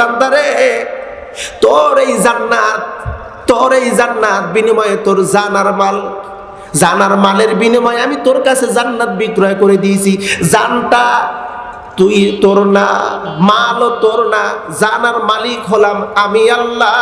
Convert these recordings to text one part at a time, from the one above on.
বান্দারে এই বিনিময়ে মাল মালের বিনিময়ে আমি তোর কাছে জান্নাত বিক্রয় করে দিয়েছি। জানটা তুই তোর না, মালও তোর না জানার মালিক হলাম আমি আল্লাহ।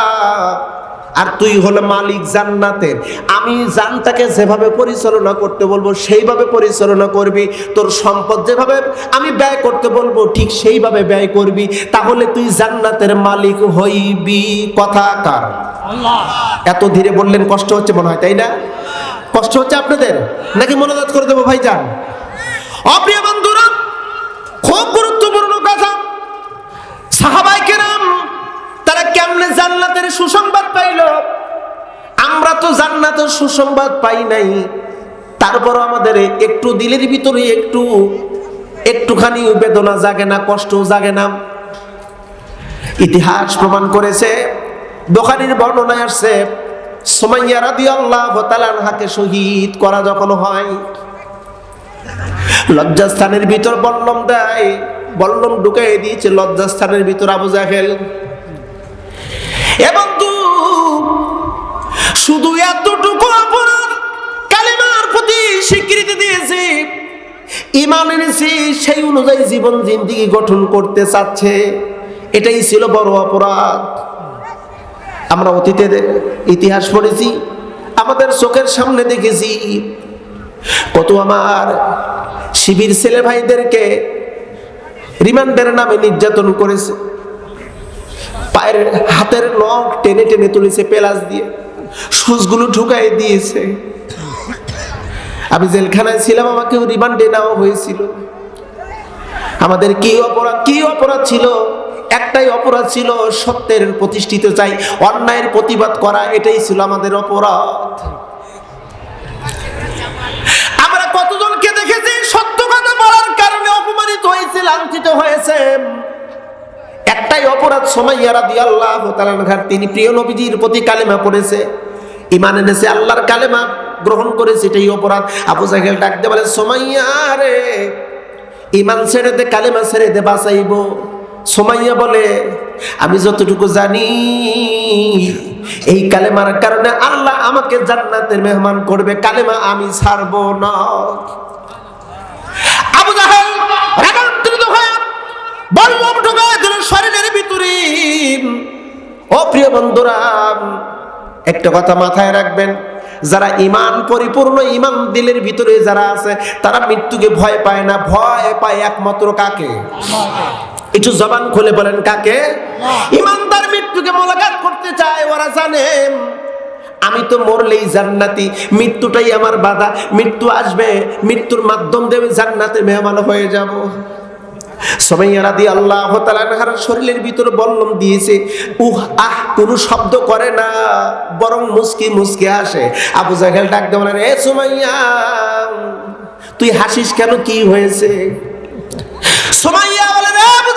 আর তুই হলে মালিক জান্নাতের। আমি জানটাকে যেভাবে পরিচালনা করতে বলব সেইভাবে পরিচালনা করবি। তোর সম্পদ যেভাবে আমি ব্যয় করতে বলব ঠিক সেইভাবে ব্যয় করবি। তাহলে তুই জান্নাতের মালিক হইবি। কথা কার? এত ধীরে বললেন কষ্ট হচ্ছে মনে হয় তাই না? কষ্ট হচ্ছে আপনাদের? নাকি মনোজাত করে দেবো ভাই যান অপ্রিয় বন্ধুরা খুব গুরুত্বপূর্ণ কথা। সাহাবাই কেরাম তারা কেমনে জান্নাতের সুসংবাদ পাইল। আমরা তো জান্নাতের সুসংবাদ পাই নাই। তারপরও আমাদের একটু দিলের ভিতরে একটু, একটুখানি বেদনা জাগে না কষ্ট জাগে না। ইতিহাস প্রমাণ করেছে, দোকানের বর্ণনায় আসছে, সোমাইয়া রাদি আল্লাহ হাকে শহীদ করা যখন হয়, লজ্জাস্থানের ভিতর বল্লম দেয়, বল্লম ঢুকাই দিয়েছে লজ্জাস্থানের ভিতর আবু জাহেল। এবং শুধু এতটুকু অপরাধ কালেমার প্রতি স্বীকৃতি দিয়েছে। ইমান এনেছি সেই অনুযায়ী জীবন জিন্দিগি গঠন করতে চাচ্ছে। এটাই ছিল বড় অপরাধ। আমরা অতীতে ইতিহাস পড়েছি, আমাদের চোখের সামনে দেখেছি। কত আমার শিবির ছেলে ভাইদেরকে রিমান্ডের নামে নির্যাতন করেছে। পায়ের হাতের নখ টেনে টেনে তুলেছে পেলাস দিয়ে। সুচগুলো ঢুকাই দিয়েছে। আমি জেলখানায় ছিলাম, আমাকেও রিমান্ডে নেওয়া হয়েছিল। আমাদের কি অপরাধ কি অপরাধ ছিল? একটাই অপরাধ ছিল সত্যের প্রতিষ্ঠিত চাই, অন্যায়ের প্রতিবাদ করা, এটাই ছিল আমাদের অপরাধ। আমরা কতজনকে দেখেছি? সত্য কথা বলার কারণে অপমানিত হয়েছে, লাঞ্ছিত হয়েছে। একটাই অপরাধ সোমাইয়ারা দিয়ে আল্লাহ তালানঘাট তিনি প্রিয় নবীজির প্রতি কালেমা পড়েছে ইমান এনেছে, আল্লাহর কালেমা গ্রহণ করেছে, এটাই অপরাধ। আবু জাহেল ডাকতে বলে, সোমাইয়া রে ইমান ছেড়ে দে, কালেমা ছেড়ে দে, বাঁচাইব। সোমাইয়া বলে, আমি যতটুকু জানি, এই কালেমার কারণে আল্লাহ আমাকে জান্নাতের মেহমান করবে, কালেমা আমি ছাড়বো না। আবু জাহেল রাগান্বিত হয়ে বল্লম শরীরের ভিতরে। ও প্রিয় বন্ধুরা, একটা কথা মাথায় রাখবেন, যারা ইমান পরিপূর্ণ ইমান দিলের ভিতরে যারা আছে, তারা মৃত্যুকে ভয় পায় না। ভয় পায় একমাত্র কাকে? একটু জবান খুলে বলেন কাকে? ইমানদার মৃত্যুকে মোলাকাত করতে চায়, ওরা জানে। আমি তো মরলেই জান্নাতি, মৃত্যুটাই আমার বাধা। মৃত্যু আসবে, মৃত্যুর মাধ্যম দেবে জান্নাতে মেহমান হয়ে যাব। সবাইয়া রাদি আল্লাহ তালানহার শরীরের ভিতরে বল্লম দিয়েছে, উহ, আহ, কোনো শব্দ করে না, বরং মুসকি মুসকি আসে। আবু জাহেল ডাক দেওয়া রে সুমাইয়া, তুই হাসিস কেন? কি হয়েছে? সুমাইয়া বলে রে আবু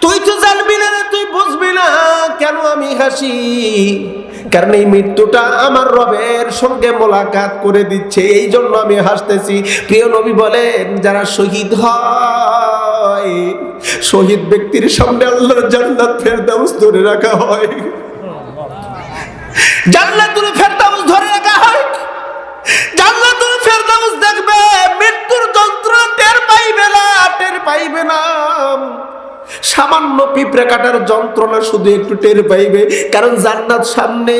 তুই তো জানবি না তুই বুঝবি না কেন আমি হাসি? কারণ এই মৃত্যুটা আমার রবের সঙ্গে মোলাকাত করে দিচ্ছে এই জন্য আমি হাসতেছি। প্রিয় নবী বলেন, যারা শহীদ হয়, শহীদ ব্যক্তির সামনে আল্লাহর জান্নাত ফেরদাউস ধরে রাখা হয়। জান্নাতুল ফেরদাউস ধরে রাখা হয়। জান্নাতুল ফেরদাউস দেখবে সামান্য পিঁপড়ে কাটার যন্ত্রণা শুধু একটু টের পাইবে। কারণ জান্নাত সামনে।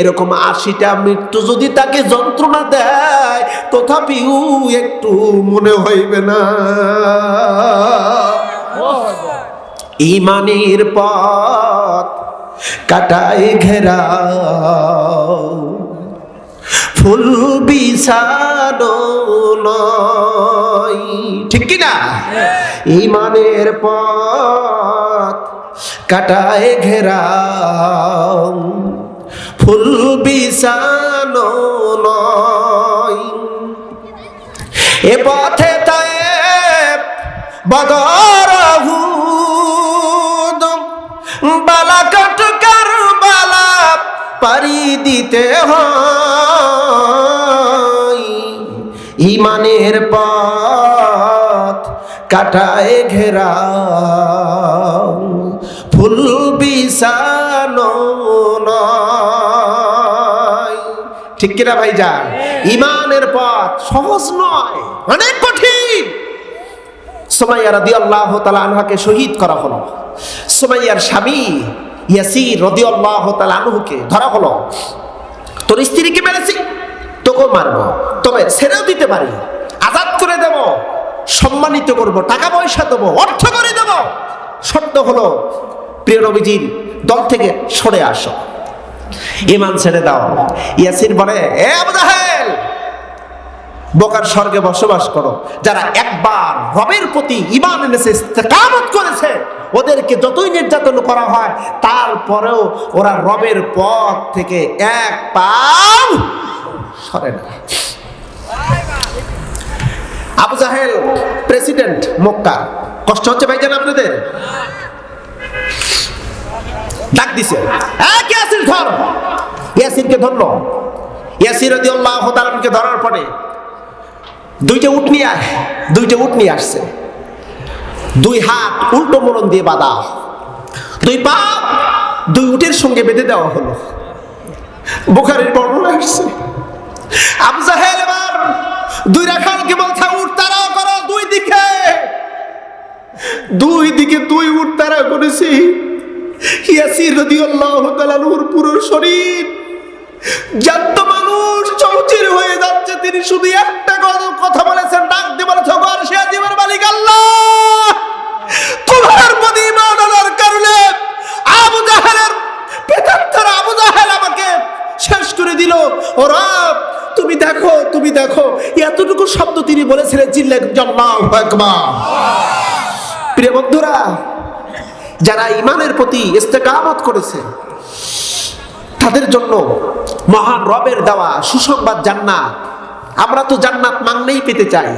এরকম আশিটা মৃত্যু যদি তাকে যন্ত্রণা দেয়, তথাপিও একটু মনে হইবে না। ইমানের পথ কাটায় ঘেরা। ফুল বিছানো নয়। ঠিক কি না ইমানের পথ কাটায় ঘেরা ফুল বিছানো নয়। এ পথে তাই বদরহুদ বালাকাট কারবালা পারি দিতে হয়। ইমানের পথ কাটায় ঘেরা। ফুল বিছানো ঠিক কিনা ভাইজান? ইমানের পথ সহজ নয়, অনেক কঠিন। সোমাইয়া রাদি আল্লাহ আনহাকে শহীদ করা হলো। সোমাইয়ার স্বামী ইয়াসির রদি আল্লাহ আনহুকে ধরা হলো। তোর স্ত্রীকে মেরেছি তোকে মারবো, তবে ছেড়েও দিতে পারি, আজাদ করে দেব। সম্মানিত করব, টাকা পয়সা দেবো, অর্থ করে দেব। শর্ত হলো, প্রিয় নবীজির দল থেকে সরে আসো। ইমান ছেড়ে দাও। ইয়াসির বলে বোকার স্বর্গে বসবাস করো। যারা একবার রবের প্রতি ইমান এনেছে, ইস্তেকামত করেছে, ওদেরকে যতই নির্যাতন করা হয়, তারপরেও ওরা রবের পথ থেকে এক পাও সরে না। আবু জাহেল, প্রেসিডেন্ট মক্কা। কষ্ট হচ্ছে ভাই ভাইজান আপনাদের? ডাক দিছে। ইয়াসির ধর? ইয়াসিরকে ধরলো। ইয়াসির রাদিয়াল্লাহু তাআলাকে ধরার পরে দুইটা উট নিয়ে আয়, দুইটা উট নিয়ে আসছে। দুই হাত উল্টো মোড়ন দিয়ে বাঁধা। দুই পা দুই উটের সঙ্গে বেঁধে দেওয়া হলো। বোখারের বর্ণনা আসছে। আবু জাহেল এবার দুই রাখালকে বলছে উট তারাও করো দুই দিকে দুই দিকে দুই উট তারা করেছি। হয়ে যাচ্ছে। তিনি শুধু একটা কথা- বলেছেন প্রতি আবু আবু আমাকে শেষ করে দিল। ও তুমি দেখো তুমি দেখো। এতটুকু শব্দ তিনি বলেছিলেন আল্লাহু আকবার। প্রিয় বন্ধুরা, যারা ইমানের প্রতি ইস্তেকামত করেছে, তাদের জন্য মহান রবের দেওয়া সুসংবাদ জান্নাত। আমরা তো জান্নাত মাংলেই পেতে চাই।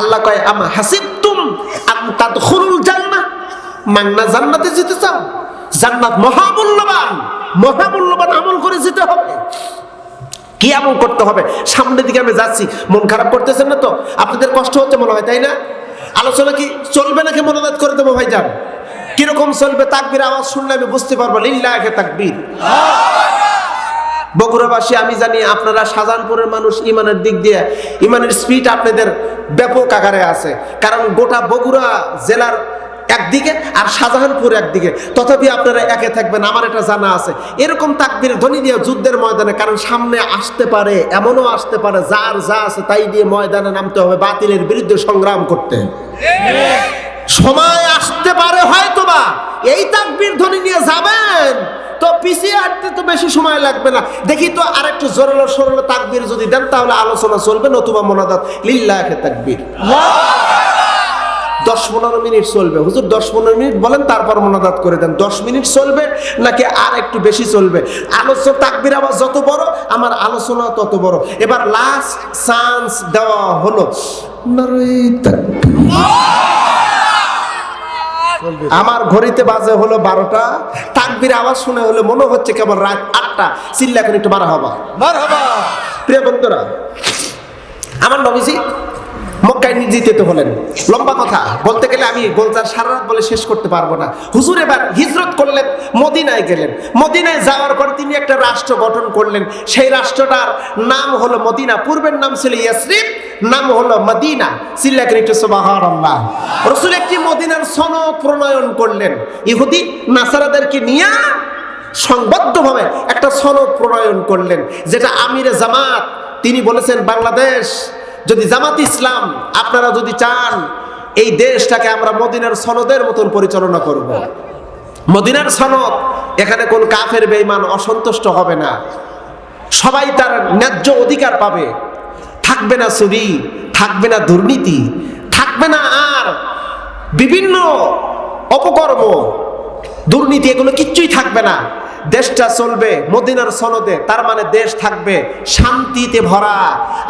আল্লাহ কয়, আমা হাসিবতুম আন তাদখুলুল জান্নাহ? মাংনা জান্নাতে যেতে চাও? জান্নাত মহামূল্যবান মহামূল্যবান আমল করে যেতে হবে। কি আমল করতে হবে? সামনের দিকে আমি যাচ্ছি, মন খারাপ করতেছেন না তো? আপনাদের কষ্ট হচ্ছে মনে হয়, তাই না? আলোচনা কি চলবে নাকি মনোনাদ করে দেবো ভাই যান কীরকম চলবে তাকবির? আওয়াজ শুনলে আমি বুঝতে পারব। লিল্লাহে তাকবির। বগুড়াবাসী, আমি জানি আপনারা শাহজাহানপুরের মানুষ, ইমানের দিক দিয়ে, ইমানের স্পিড আপনাদের ব্যাপক আকারে আছে। কারণ গোটা বগুড়া জেলার একদিকে আর শাহজাহানপুর একদিকে। তথাপি আপনারা একে থাকবেন, আমার এটা জানা আছে। এরকম তাকবির ধ্বনি দিয়ে যুদ্ধের ময়দানে কারণ সামনে আসতে পারে, এমনও আসতে পারে, যার যা আছে তাই দিয়ে ময়দানে নামতে হবে, বাতিলের বিরুদ্ধে সংগ্রাম করতে। সময় আসতে পারে হয়তো বা, এই তাকবির ধ্বনি নিয়ে যাবেন, তো পিছিয়ে হাঁটতে তো বেশি সময় লাগবে না। দেখি তো আরেকটু জোরালো সরলো তাকবির যদি দেন, তাহলে আলোচনা চলবে নতুবা মোনাদাত লিল্লাহে তাকবির। দশ পনেরো মিনিট চলবে। হুজুর দশ পনেরো মিনিট বলেন তারপর মোনাদাত করে দেন। দশ মিনিট চলবে নাকি আর একটু বেশি চলবে? আলোচনা তাকবির আবার যত বড় আমার আলোচনা তত বড়। এবার লাস্ট চান্স দেওয়া হলো। আমার ঘড়িতে বাজে হলো বারোটা। তাকবির আওয়াজ শুনে হলে মনে হচ্ছে কেবল রাত আটটা। চিল্লা এখন একটু মারা হবা প্রিয় বন্ধুরা আমার নবীজি মক্কায় নির্যাতিত হলেন। লম্বা কথা। বলতে গেলে আমি গোলজার সারা রাত বলে শেষ করতে পারব না। হুজুর এবার হিজরত করলেন, মদিনায় গেলেন। মদিনায় যাওয়ার পর তিনি একটা রাষ্ট্র গঠন করলেন। সেই রাষ্ট্রটার নাম হলো মদিনা। পূর্বের নাম ছিল ইয়াসরিফ, নাম হলো মদিনা। সিল্লাকের একটু সুবহানাল্লাহ। রসুল একটি মদিনার সনদ প্রণয়ন করলেন। ইহুদি, নাসারাদেরকে নিয়ে সংবদ্ধভাবে একটা সনদ প্রণয়ন করলেন, যেটা আমিরে জামাত, তিনি বলেছেন বাংলাদেশ যদি জামাত ইসলাম আপনারা যদি চান, এই দেশটাকে আমরা মদিনার সনদের মতন পরিচালনা করব। মদিনার সনদ, এখানে কোন কাফের বেইমান অসন্তুষ্ট হবে না। সবাই তার ন্যায্য অধিকার পাবে। থাকবে না চুরি থাকবে না দুর্নীতি, থাকবে না আর বিভিন্ন অপকর্ম। দুর্নীতি এগুলো কিচ্ছুই থাকবে না। দেশটা চলবে মদিনার সনদে তার মানে দেশ থাকবে শান্তিতে ভরা।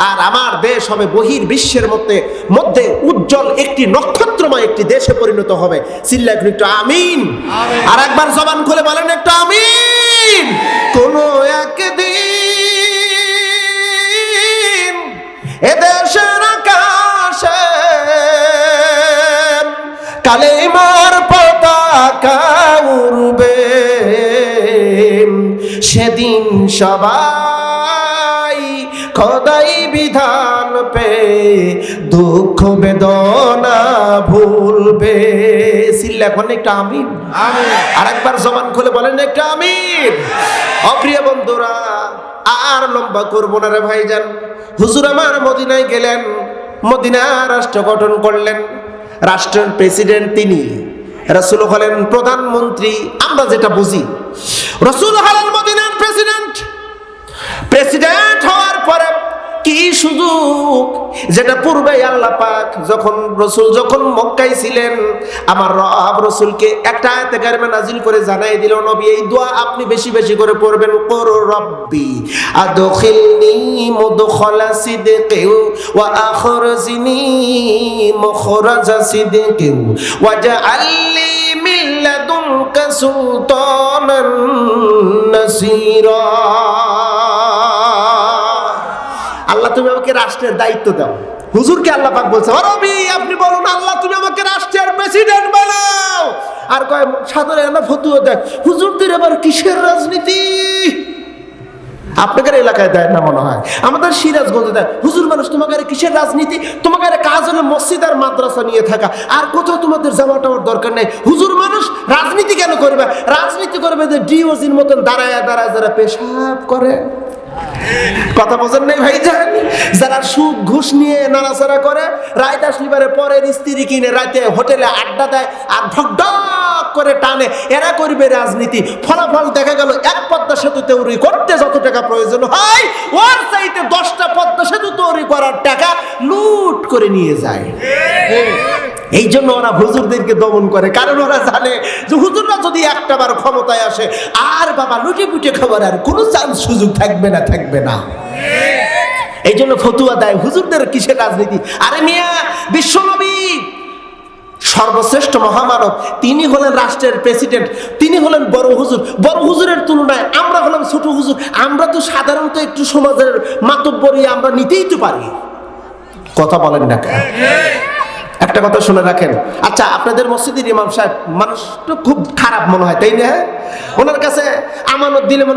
আর আমার দেশ হবে বহির বিশ্বের মধ্যে মধ্যে উজ্জ্বল একটি নক্ষত্রময় একটি দেশে পরিণত হবে। চিল্লা একটু আমিন। আর একবার জবান খুলে বলেন একটু আমিন। কোন একদিন এদেশের আকাশে কালেমার পতাকা সবাই খোদাই বিধান পে দুঃখ বেদনা ভুলবে। সিল্লা এখন একটা আমিন। আর একবার জবান খুলে বলেন একটা আমিন। অপ্রিয় বন্ধুরা আর লম্বা করব না রে ভাইজান। হুজুর আমার মদিনায় গেলেন মদিনা রাষ্ট্র গঠন করলেন। রাষ্ট্রের প্রেসিডেন্ট তিনি রসুল হলেন প্রধানমন্ত্রী আমরা যেটা বুঝি। রসুল হলেন মদিনার প্রেসিডেন্ট। প্রেসিডেন্ট হওয়ার পরে কি সুযোগ? যেটা পূর্বে আল্লাহ পাক যখন রসুল যখন মক্কায় ছিলেন, আমার রব রসুলকে একটা আয়াতে নাজিল করে জানাই দিল, নবী, এই দোয়া আপনি বেশি বেশি করে পড়বেন। করো রব্বি আদখিলনি মুদখালা সিদকিউ ওয়া আখরজিনি মুখরাজা সিদকিউ ওয়াজআলনি মিন লাদুনকা সুলতানান আল্লাহ, তুমি আমাকে রাষ্ট্রের দায়িত্ব দাও। হুজুরকে আল্লাহ পাক বলছে, "ও রবি আপনি বলুন, আল্লাহ, তুমি আমাকে রাষ্ট্রের প্রেসিডেন্ট বানাও। আর কয়, সাধারণ ফতুয়া দেয়। হুজুর হুজুরদের এবার কিসের রাজনীতি? আপনাদের এলাকায় দেয় না মনে হয়। আমাদের সিরাজগঞ্জে দেয়। হুজুর মানুষ, তোমাকে কিসের রাজনীতি? তোমাকে কাজ হলো মসজিদ আর মাদ্রাসা নিয়ে থাকা। আর কোথাও তোমাদের জামা টামার দরকার নেই। হুজুর মানুষ, রাজনীতি কেন করবে? রাজনীতি করবে যে ডিওজির মতন দাঁড়ায় দাঁড়ায় যারা পেশাব করে। কথা নাই ভাই যান যারা সুদ ঘুষ নিয়ে নাড়াচাড়া করে আসলিবারে পরের স্ত্রী কিনে রাতে হোটেলে আড্ডা দেয় আর ঢক করে টানে, এরা করবে রাজনীতি। ফলাফল দেখা গেল, এক পদ্মা সেতু তৈরি করতে যত টাকা প্রয়োজন হয়, ওর চাইতে দশটা পদ্মা সেতু তৈরি করার টাকা লুট করে নিয়ে যায়। এই জন্য ওরা হুজুরদেরকে দমন করে, কারণ ওরা জানে যে হুজুররা যদি একটা বার ক্ষমতায় আসে, আর বাবা লুটে পুটে খাবার আর কোনো চান্স, সুযোগ থাকবে না। থাকবে না। এই জন্য ফতুয়া দেয় হুজুরদের কিসের রাজনীতি? আরে মিয়া, বিশ্বনবী, সর্বশ্রেষ্ঠ মহামানব, তিনি হলেন রাষ্ট্রের প্রেসিডেন্ট, তিনি হলেন বড় হুজুর। বড় হুজুরের তুলনায় আমরা হলাম ছোট হুজুর। আমরা তো সাধারণত একটু সমাজের মাতব্বরী আমরা নিতেই তো পারি। কথা বলেন না কেন? একটা কথা শুনে রাখেন। আচ্ছা আপনাদের মসজিদের ইমাম সাহেব মানুষ তো খুব খারাপ মনে হয়, তাই না? ওনার কাছে আমানত দিলে মনে